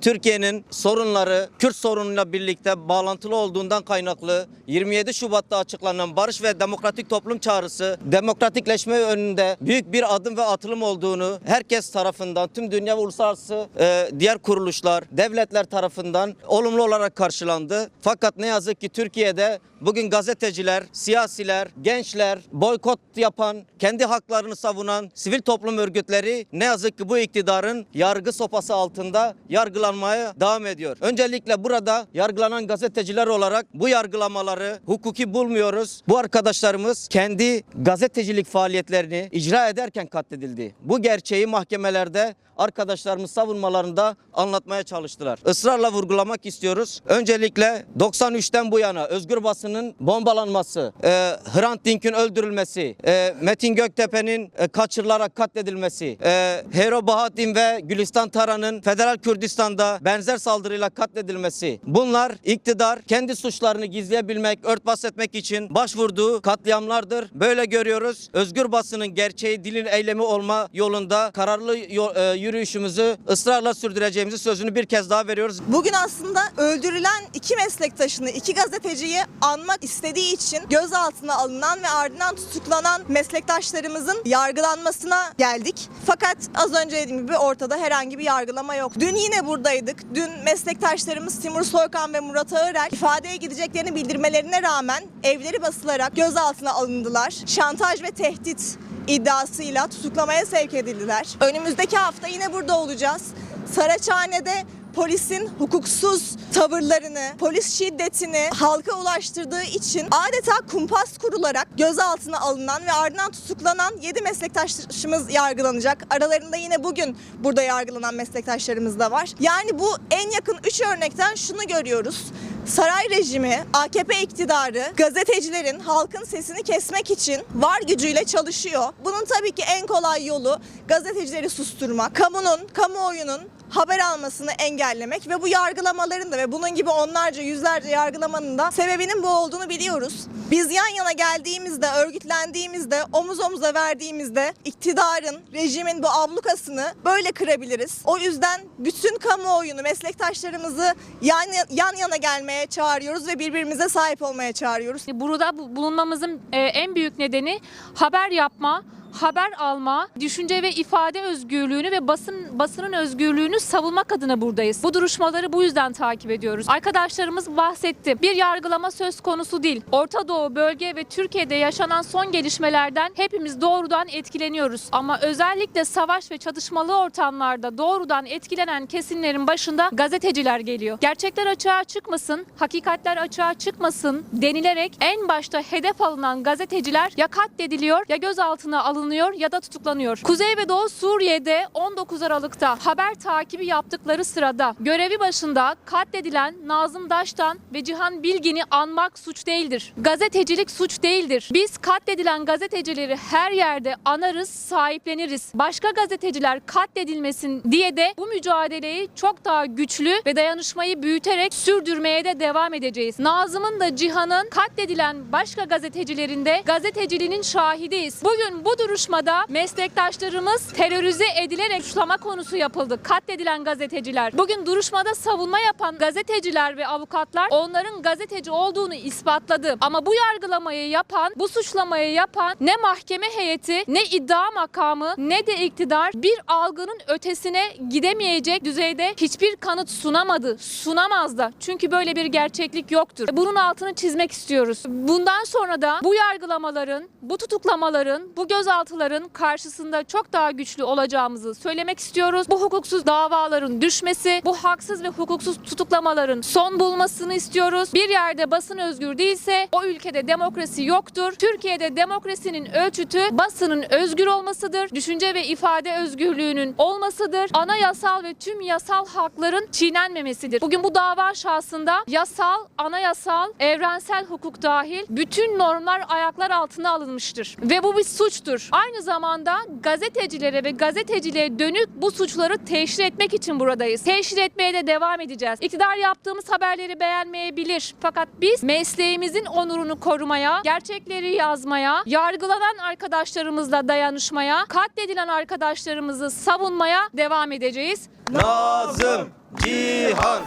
Türkiye'nin sorunları Kürt sorunuyla birlikte bağlantılı olduğundan kaynaklı 27 Şubat'ta açıklanan barış ve demokratik toplum çağrısı demokratikleşme önünde büyük bir adım ve atılım olduğunu herkes tarafından tüm dünya ve uluslararası e, diğer kuruluşlar, devletler tarafından olumlu olarak karşılandı. Fakat ne yazık ki Türkiye'de bugün gazeteciler, siyasiler, gençler, boykot yapan, kendi haklarını savunan sivil toplum örgütleri ne yazık ki bu iktidarın yargı sopası altında yargılanmaya devam ediyor. Öncelikle burada yargılanan gazeteciler olarak bu yargılamaları hukuki bulmuyoruz. Bu arkadaşlarımız kendi gazetecilik faaliyetlerini icra ederken katledildi. Bu gerçeği mahkemelerde arkadaşlarımız savunmalarında anlatmaya çalıştılar. Israrla vurgulamak istiyoruz. Öncelikle 93'ten bu yana özgür basının bombalanması, e, Hrant Dink'in öldürülmesi, e, Metin Göktepe'nin e, kaçırılarak katledilmesi, e, Hero Bahattin ve Gülistan Taran'ın Federal Kürdistan'da benzer saldırıyla katledilmesi. Bunlar iktidar kendi suçlarını gizleyebilmek, örtbas etmek için başvurduğu katliamlardır. Böyle görüyoruz. Özgür basının gerçeği dilin eylemi olma yolunda kararlı e, yürüyüşümüzü ısrarla sürdüreceğimizi sözünü bir kez daha veriyoruz. Bugün aslında öldürülen iki meslektaşını, iki gazeteciyi anmak istediği için gözaltına alınan ve ardından tutuklanan meslektaşlarımızın yargılanmasına geldik. Fakat az önce dediğim gibi ortada herhangi bir yargılama yok. Dün yine buradaydık. Dün meslektaşlarımız Timur Soykan ve Murat Ağırel ifadeye gideceklerini bildirmelerine rağmen evleri basılarak gözaltına alındılar. Şantaj ve tehdit iddiasıyla tutuklamaya sevk edildiler. Önümüzdeki hafta yine burada olacağız. Saraçhane'de polisin hukuksuz tavırlarını, polis şiddetini halka ulaştırdığı için adeta kumpas kurularak gözaltına alınan ve ardından tutuklanan 7 meslektaşımız yargılanacak. Aralarında yine bugün burada yargılanan meslektaşlarımız da var. Yani bu en yakın 3 örnekten şunu görüyoruz. Saray rejimi, AKP iktidarı gazetecilerin halkın sesini kesmek için var gücüyle çalışıyor. Bunun tabii ki en kolay yolu gazetecileri susturmak, kamunun, kamuoyunun haber almasını engellemek ve bu yargılamaların da ve bunun gibi onlarca yüzlerce yargılamanın da sebebinin bu olduğunu biliyoruz. Biz yan yana geldiğimizde, örgütlendiğimizde, omuz omuza verdiğimizde iktidarın, rejimin bu ablukasını böyle kırabiliriz. O yüzden bütün kamuoyunu, meslektaşlarımızı yan, yan yana gelmeye çağırıyoruz ve birbirimize sahip olmaya çağırıyoruz. Burada bu- bulunmamızın e, en büyük nedeni haber yapma, haber alma, düşünce ve ifade özgürlüğünü ve basın basının özgürlüğünü savunmak adına buradayız. Bu duruşmaları bu yüzden takip ediyoruz. Arkadaşlarımız bahsetti. Bir yargılama söz konusu değil. Orta Doğu bölge ve Türkiye'de yaşanan son gelişmelerden hepimiz doğrudan etkileniyoruz. Ama özellikle savaş ve çatışmalı ortamlarda doğrudan etkilenen kesimlerin başında gazeteciler geliyor. Gerçekler açığa çıkmasın, hakikatler açığa çıkmasın denilerek en başta hedef alınan gazeteciler ya katlediliyor ya gözaltına alınıyor ya da tutuklanıyor. Kuzey ve Doğu Suriye'de 19 Aralık'ta haber takibi yaptıkları sırada görevi başında katledilen Nazım Daş'tan ve Cihan Bilgin'i anmak suç değildir. Gazetecilik suç değildir. Biz katledilen gazetecileri her yerde anarız, sahipleniriz. Başka gazeteciler katledilmesin diye de bu mücadeleyi çok daha güçlü ve dayanışmayı büyüterek sürdürmeye de devam edeceğiz. Nazım'ın da Cihan'ın katledilen başka gazetecilerin de gazeteciliğinin şahidiyiz. Bugün bu duruşmada meslektaşlarımız terörize edilerek suçlama konusu yapıldı. Katledilen gazeteciler. Bugün duruşmada savunma yapan gazeteciler ve avukatlar onların gazeteci olduğunu ispatladı. Ama bu yargılamayı yapan, bu suçlamayı yapan ne mahkeme heyeti, ne iddia makamı, ne de iktidar bir algının ötesine gidemeyecek düzeyde hiçbir kanıt sunamadı. Sunamaz da. Çünkü böyle bir gerçeklik yoktur. Bunun altını çizmek istiyoruz. Bundan sonra da bu yargılamaların, bu tutuklamaların, bu gözaltıların karşısında çok daha güçlü olacağımızı söylemek istiyoruz. Bu hukuksuz davaların düşmesi, bu haksız ve hukuksuz tutuklamaların son bulmasını istiyoruz. Bir yerde basın özgür değilse o ülkede demokrasi yoktur. Türkiye'de demokrasinin ölçütü basının özgür olmasıdır. Düşünce ve ifade özgürlüğünün olmasıdır. Anayasal ve tüm yasal hakların çiğnenmemesidir. Bugün bu dava şahsında yasal, anayasal, evrensel hukuk dahil bütün normlar ayaklar altına alınmıştır. Ve bu bir suçtur. Aynı zamanda gazetecilere ve gazeteciliğe dönük bu suçları teşhir etmek için buradayız. Teşhir etmeye de devam edeceğiz. İktidar yaptığımız haberleri beğenmeyebilir. Fakat biz mesleğimizin onurunu korumaya, gerçekleri yazmaya, yargılanan arkadaşlarımızla dayanışmaya, katledilen arkadaşlarımızı savunmaya devam edeceğiz. Nazım! Cihan